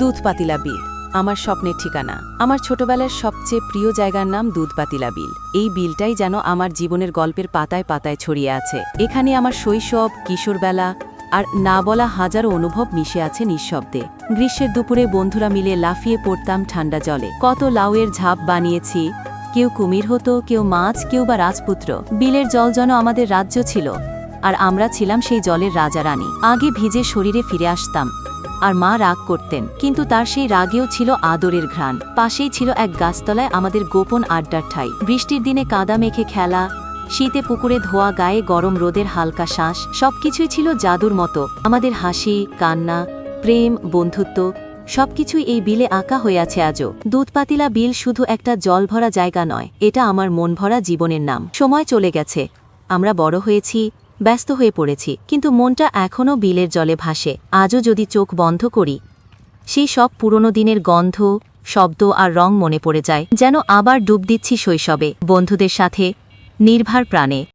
দুধ পাতিলা বিল, আমার স্বপ্নের ঠিকানা। আমার ছোটবেলার সবচেয়ে প্রিয় জায়গার নাম দুধ পাতিলা বিল। এই বিলটাই যেন আমার জীবনের গল্পের পাতায় পাতায় ছড়িয়ে আছে। এখানে আমার শৈশব, কিশোরবেলা আর না বলা হাজারো অনুভব মিশে আছে নিঃশব্দে। গ্রীষ্মের দুপুরে বন্ধুরা মিলে লাফিয়ে পড়তাম ঠান্ডা জলে। কত লাউয়ের ঝাঁপ বানিয়েছি, কেউ কুমির হতো, কেউ মাছ, কেউ বা রাজপুত্র। বিলের জল যেন আমাদের রাজ্য ছিল, আর আমরা ছিলাম সেই জলের রাজা রানী। আগে ভিজে শরীরে ফিরে আসতাম। আর মা রাগ করতেন, কিন্তু তার সেই রাগেও ছিল আদরের ঘ্রাণ। পাশেই ছিল এক গাছতলায় আমাদের গোপন আড্ডার ঠাই। বৃষ্টির দিনে কাদা মেখে খেলা, শীতে পুকুরে ধোয়া গায়ে গরম রোদের হালকা শ্বাস, সবকিছুই ছিল জাদুর মতো। আমাদের হাসি, কান্না, প্রেম, বন্ধুত্ব, সবকিছুই এই বিলে আঁকা হয়ে আছে আজও। দুধপাতিলা বিল শুধু একটা জল ভরা জায়গা নয়, এটা আমার মন ভরা জীবনের নাম। সময় চলে গেছে, আমরা বড় হয়েছি ব্যস্ত হয়ে পড়েছি, কিন্তু মনটা এখনও বিলের জলে ভাসে। আজও যদি চোখ বন্ধ করি, সেই সব পুরনো দিনের গন্ধ, শব্দ আর রং মনে পড়ে যায়, যেন আবার ডুব দিচ্ছি শৈশবে, বন্ধুদের সাথে নির্ভার প্রাণে।